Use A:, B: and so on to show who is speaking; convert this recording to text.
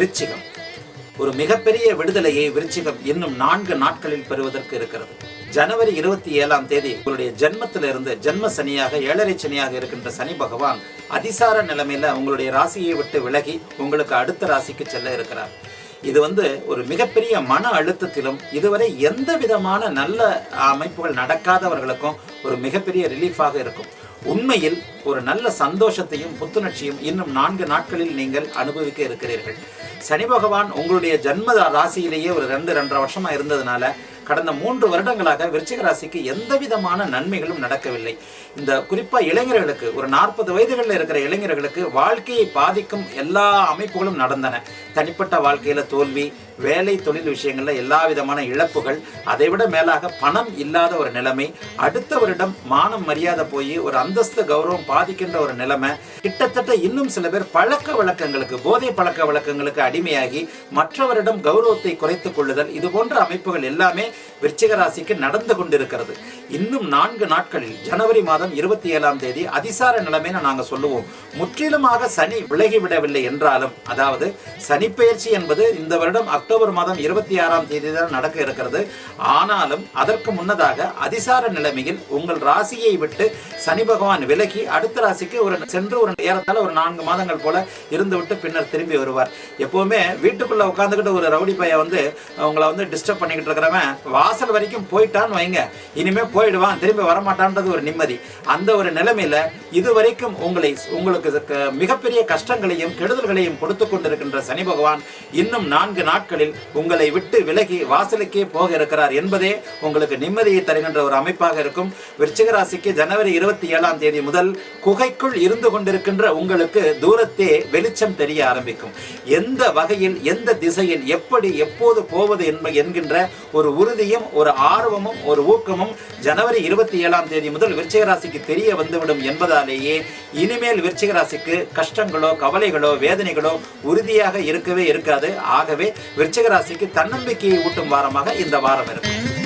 A: விருச்சிகம். ஒரு மிகப்பெரிய விடுதலையை விருச்சிகம் இன்னும் நான்கு நாட்களில் பெறுவதற்கு இருக்கிறது. ஜனவரி இருபத்தி ஏழாம் தேதி உங்களுடைய ஜென்மத்திலிருந்து ஜென்ம சனியாக ஏழரை சனியாக இருக்கின்ற சனி பகவான் அதிசார நிலைமையில உங்களுடைய ராசியை விட்டு விலகி உங்களுக்கு அடுத்த ராசிக்கு செல்ல இருக்கிறார். இது வந்து ஒரு மிகப்பெரிய மன அழுத்தத்திலும் இதுவரை எந்த விதமான நல்ல அமைப்புகள் நடக்காதவர்களுக்கும் ஒரு மிகப்பெரிய ரிலீஃபாக இருக்கும். உண்மையில் ஒரு நல்ல சந்தோஷத்தையும் புத்துணர்ச்சியும் இன்னும் நான்கு நாட்களில் நீங்கள் அனுபவிக்க இருக்கிறீர்கள். சனி பகவான் உங்களுடைய ஜன்ம ராசியிலேயே ஒரு ரெண்டு ரெண்டரை வருஷமா இருந்ததுனால கடந்த மூன்று வருடங்களாக விருச்சிக ராசிக்கு எந்த விதமான நன்மைகளும் நடக்கவில்லை. இந்த குறிப்பா இளைஞர்களுக்கு ஒரு நாற்பது வயதுகளில் இருக்கிற இளைஞர்களுக்கு வாழ்க்கையை பாதிக்கும் எல்லா அமைப்புகளும் நடந்தன. தனிப்பட்ட வாழ்க்கையில தோல்வி வேலை தொழில் விஷயங்களில் எல்லா விதமான இழப்புகள் அதைவிட மேலாக பணம் இல்லாத ஒரு நிலைமை அடுத்த வருடம் மானம் மரியாதை போய் ஒரு அந்தஸ்து கௌரவம் பாதிக்கின்ற ஒரு நிலைமை கிட்டத்தட்ட இன்னும் சில பேர் பழக்க வழக்கங்களுக்கு போதை பழக்க வழக்கங்களுக்கு அடிமையாகி மற்றவரிடம் கௌரவத்தை குறைத்துக் கொள்ளுதல் இது போன்ற அமைப்புகள் எல்லாமே விருச்சிக ராசிக்கு நடந்து கொண்டிருக்கிறது. இன்னும் நான்கு நாட்களில் ஜனவரி மாதம் இருபத்தி ஏழாம் தேதி அதிசார நிலைமைன்னு நாங்கள் சொல்லுவோம். முற்றிலுமாக சனி விலகி விடவில்லை என்றாலும் அதாவது சனிப்பெயர்ச்சி என்பது இந்த வருடம் அக்டோபர் அக்டோபர் மாதம் இருபத்தி ஆறாம் தேதி தான் நடக்க இருக்கிறது. ஆனாலும் அதற்கு முன்னதாக அதிசார நிலைமையில் உங்கள் ராசியை விட்டு சனி பகவான் விலகி அடுத்த ராசிக்கு ஒரு சென்று ஒரு ஏறத்தாழ ஒரு நான்கு மாதங்கள் போல இருந்துவிட்டு பின்னர் திரும்பி வருவார். எப்பவுமே வீட்டுக்குள்ள உட்காந்துக்கிட்டு ஒரு ரவுடி பைய வந்து உங்களை வந்து டிஸ்டர்ப் பண்ணிக்கிட்டு இருக்கிறவன் வாசல் வரைக்கும் போயிட்டான்னு வைங்க. இனிமே போயிடுவான் திரும்பி வரமாட்டான்றது ஒரு நிம்மதி. அந்த ஒரு நிலைமையில இதுவரைக்கும் உங்களை உங்களுக்கு மிகப்பெரிய கஷ்டங்களையும் கெடுதல்களையும் கொடுத்து கொண்டிருக்கின்ற சனி பகவான் இன்னும் நான்கு நாட்கள் நாட்களில் உங்களை விட்டு விலகி வாசலுக்கே போக இருக்கிறார் என்பதே உங்களுக்கு நிம்மதியை தருகின்ற ஒரு அமைப்பாக இருக்கும். விருச்சிக ராசிக்கு ஜனவரி இருபத்தி ஏழாம் தேதி முதல் குகைக்குள் இருந்து கொண்டிருக்கின்ற உங்களுக்கு தூரத்தே வெளிச்சம் தெரிய ஆரம்பிக்கும். எந்த வகையில் எந்த திசையில் எப்படி எப்போது போவது என்ப என்கின்ற ஒரு உறுதியும் ஒரு ஆர்வமும் ஒரு ஊக்கமும் ஜனவரி இருபத்தி ஏழாம் தேதி முதல் விருச்சிக ராசிக்கு தெரிய வந்துவிடும் என்பதாலேயே இனிமேல் விருச்சிக ராசிக்கு கஷ்டங்களோ கவலைகளோ வேதனைகளோ உறுதியாக இருக்கவே இருக்காது. ஆகவே விருச்சிக ராசிக்கு தன்னம்பிக்கையை ஊட்டும் வாரமாக இந்த வாரம் இருக்கும்.